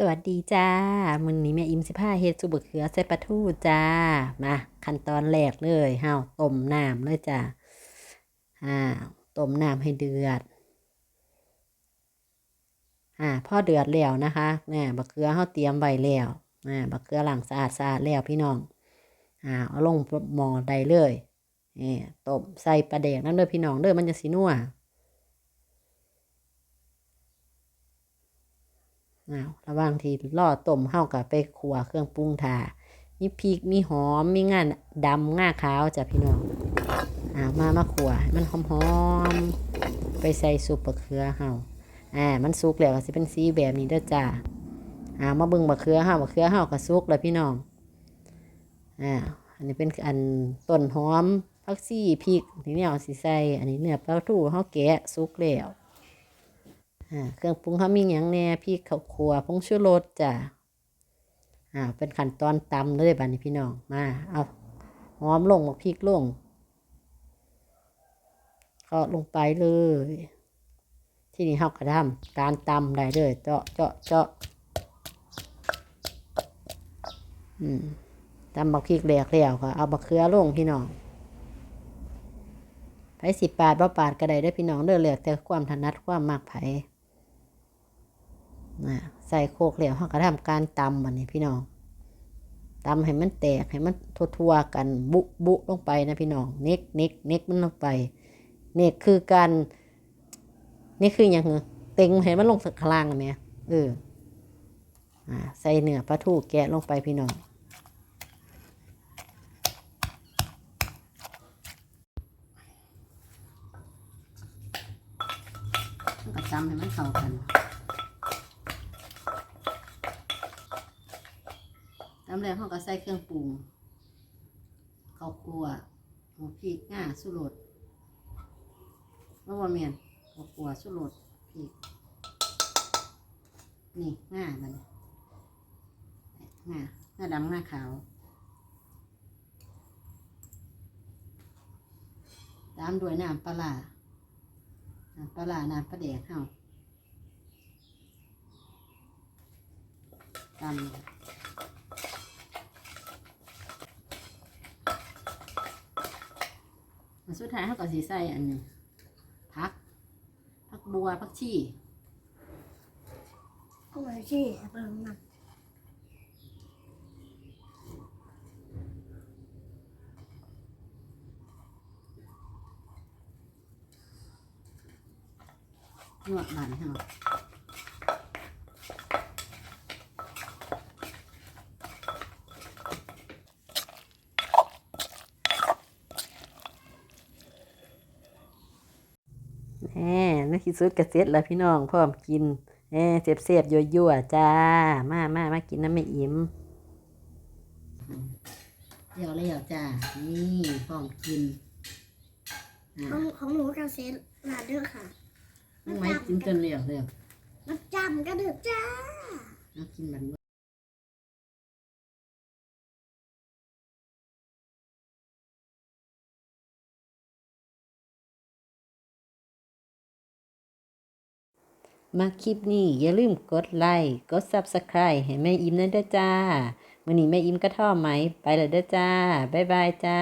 สวัสดีจ้ามื้อนี้แม่อิมสิพาเฮ็ดซุปบักเขือใส่ปลาทูจ้า มา ขั้นตอนแรกเลยเฮาต้มน้ำเลยจ้าอ่าต้มน้ำให้เดือด อ่าพอเดือดแล้วนะคะเนี่ยบักเขือเฮาเตรียมไว้แล้วอ่าบักเขือหล้างสะอาดสะอาดแล้วพี่น้อง อ่าเอาลงหม้อได้เลยนี่ต้มใส่ปลาแดกนั่นเด้อพี่น้องเด้อมันจะสินัว อ้าวระหว่างที่รอต้มเฮากับไปขัวเครื่องปรุงทามีพริกมีหอมมีงานดำง่าขาวจ้ะพี่น้องอ้าวมามาขัวมันหอมๆไปใส่ซุปบะเขือเฮาอ่ามันสุกแล้วก็สิเป็นสีแบบนี้เด้อจ้าอ่ามาเบิ่งบะเขือเฮาบะเขือเฮาก็สุกแล้วพี่น้องอ่าอันนี้เป็นอันต้นหอมผักชีพริกทีนี้เอาสิใส่อันนี้เนื้อปลาทูเฮาแกะสุกแล้ว เครื่องปรุงเขามีอย่างแน่พริกข้าวคั่วผงชูรสจ้ะอ่าเป็นขั้นตอนตำเลยบัดนี้พี่น้องมาเอาหอมลงมาพริกลงก็ลงไปเลย ที่นี่เขาก็ทำการตำได้เลยเจาะเจาะเจาะอืมตำบักพริกแหลกแล้วก็เอาบักเขือลงพี่น้องไผ่สิปาดบ่ปาดก็ได้เด้พี่น้องเด้อแล้วแต่ความถนัดความมักไผ่ นะใส่โคกเหลวเขาก็ทำการตำมันนี่พี่น้องตำให้มันแตกให้มันทั่วๆกันบุบุลงไปนะพี่น้องเน็กเน็กเน็กมันลงไปเน็กคือการนี่คืออย่างเงเต็งให้มันลงสักคลางไหมเอออ่าใส่เนื้อปลาทูแกะลงไปพี่น้องก็ตำให้มันเข้ากันำแล้วเขาก็ใส่เครื่องปรุงข้าวคั่วหมูพริกง่าสุรสว่าว่าเมียนข้าวคั่วสุรสพริกนี่ง่ามันง่าง่าดำง่าขาวตามด้วยน้ำปลาน้ำปลาร้าน้ำปลาแดกเฮาตำ มา สุดท้ายเขาก็สีใส่อันหนึงพักพักบัวพักชีก็ไม่ใช่เปิงนะนวดบานให้เรา แหมนี่คือสุดกระเซ็ดแล้วพี่น้องพร้อมกินแหมเสียบเสียบๆยั่วๆจ้า มามามากินน้ำไม่อิ่มเดี๋ยวเลยจ้า นี่พร้อมกินของของหนูกระเซ็นลาเด้อค่ะน้องไม้กินจนเรียวเรียวมันจำกันเถอะจ้าน้องกินมัน มาคลิปนี้อย่าลืมกดไลค์ กด Subscribe ให้แม่อิมนั่นเด้อจ้ามื่อนี้แม่อิมก็ท่อไหม ไปแล้วเด้อจ้า บ๊ายบายจ้า